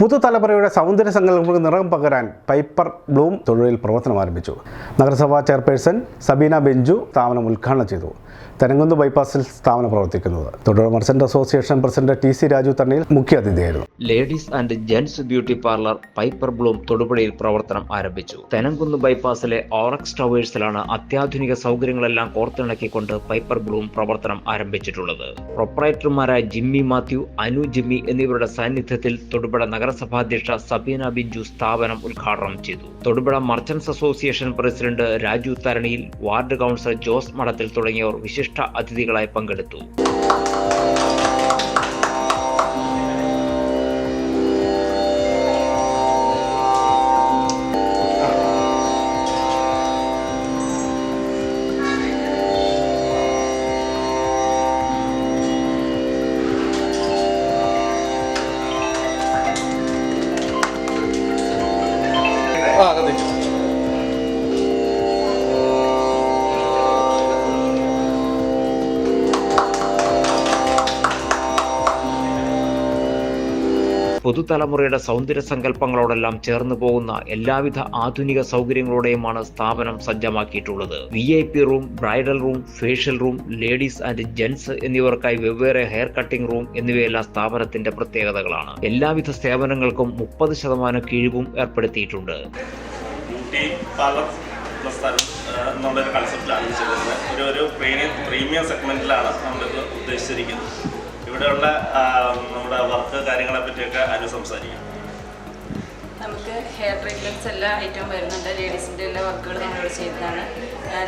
പുതുതലമുറയുടെ സൗന്ദര്യ സങ്കല്പങ്ങൾക്ക് നിറം പകരാൻ പൈപ്പർ ബ്ലൂം തൊഴിലിൽ പ്രവർത്തനം ആരംഭിച്ചു. നഗരസഭാ ചെയർപേഴ്സൺ സബീന ബെഞ്ചു സ്ഥാപനം ഉദ്ഘാടനം ചെയ്തു. തെരങ്കുന്ന് ബൈപ്പാസിൽ സ്ഥാപനം പ്രവർത്തിക്കുന്നത്. തൊഴിൽ merchant association president T C Raju Thannayil മുഖ്യാതിഥിയായിരുന്നു ladies and gents beauty parlour Piper Bloom തൊടുപുഴയിൽ പ്രവർത്തനം ആരംഭിച്ചു. തെനങ്കുന്ന് ബൈപ്പാസിലെ ഓറക്സ് ടവേഴ്സിലാണ് അത്യാധുനിക സൗകര്യങ്ങളെല്ലാം കോർത്തിണക്കിക്കൊണ്ട് പൈപ്പർ ബ്ലൂം പ്രവർത്തനം ആരംഭിച്ചിട്ടുള്ളത്. പ്രൊപ്പറേറ്റർമാരായ ജിമ്മി മാത്യു അനു ജിമ്മി എന്നിവരുടെ സാന്നിധ്യത്തിൽ തൊടുപുഴ നഗരസഭാധ്യക്ഷ സബീന ബിജു സ്ഥാപനം ഉദ്ഘാടനം ചെയ്തു. Thodupuzha merchants association president Raju Tharaniyil ward councillor Jose Madathil തുടങ്ങിയവർ വിശിഷ്ട അതിഥികളായി പങ്കെടുത്തു. 啊对 പുതുതലമുറയുടെ സൗന്ദര്യ സങ്കല്പങ്ങളോടെല്ലാം ചേർന്നു പോകുന്ന എല്ലാവിധ ആധുനിക സൗകര്യങ്ങളോടെയുമാണ് സ്ഥാപനം സജ്ജമാക്കിയിട്ടുള്ളത്. V I P room bridal room facial room ladies and gents എന്നിവർക്കായി വെവ്വേറെ ഹെയർ കട്ടിംഗ് റൂം എന്നിവയെല്ലാം സ്ഥാപനത്തിന്റെ പ്രത്യേകതകളാണ്. എല്ലാവിധ സേവനങ്ങൾക്കും മുപ്പത് ശതമാനം കിഴിവും ഏർപ്പെടുത്തിയിട്ടുണ്ട്. എന്നുള്ളൊരു കൺസെപ്റ്റിലാണ് ചെയ്തിരുന്നത്. ഒരു ഒരു പ്രീമിയം പ്രീമിയം സെഗ്മെന്റിലാണ് നമ്മളിത് ഉദ്ദേശിച്ചിരിക്കുന്നത്. ഇവിടെയുള്ള നമ്മുടെ കാര്യങ്ങളെ പറ്റിയൊക്കെ അനു സംസാരിക്കാം. നമുക്ക് ഹെയർ ട്രീറ്റ്മെന്റ്സ് എല്ലാ ഐറ്റം വരുന്നുണ്ട്. ലേഡീസിന്റെ എല്ലാ വർക്കുകളും നമ്മളിവിടെ ചെയ്യുന്നതാണ്.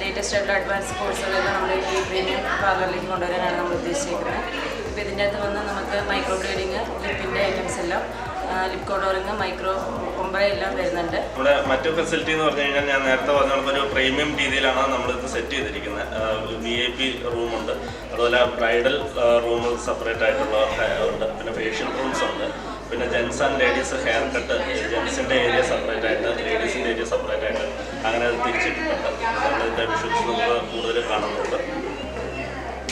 ലേറ്റസ്റ്റ് ആയിട്ടുള്ള അഡ്വാൻസ് കോഴ്സുകളെല്ലാം നമ്മൾ ഈ പ്രീമിയം പാർലറിലേക്ക് കൊണ്ടുവരാനാണ് നമ്മൾ ഉദ്ദേശിച്ചിരിക്കുന്നത് ഇപ്പോൾ ഇതിന്റെ അകത്ത് വന്ന് നമുക്ക് മൈക്രോ ബ്ലീഡിങ് ലിപ്പിന്റെ ഐറ്റംസ് എല്ലാം ലിപ് കോഡോറിങ് മൈക്രോ എല്ലാം വരുന്നുണ്ട്. നമ്മുടെ മറ്റു ഫെസിലിറ്റി എന്ന് പറഞ്ഞു കഴിഞ്ഞാൽ ഞാൻ നേരത്തെ പറഞ്ഞ ഒരു പ്രീമിയം രീതിയിലാണ് നമ്മളിത് സെറ്റ് ചെയ്തിരിക്കുന്നത് വി ഐ പി റൂമുണ്ട് അതുപോലെ ബ്രൈഡൽ റൂം സെപ്പറേറ്റ് ആയിട്ടുള്ള ഉണ്ട്. പിന്നെ ഫേഷ്യൽ റൂംസ് ഉണ്ട്. പിന്നെ gents and ladies hair cut ജെൻസിന്റെ area separate ആയിട്ട് ലേഡീസിന്റെ ഏരിയ സെപ്പറേറ്റ് ആയിട്ട് അങ്ങനെ അത് തിരിച്ചിട്ടുണ്ട് നമ്മളിതിന്റെ വിഷ്വൽസ് കൂടുതൽ കാണുന്നുണ്ട്.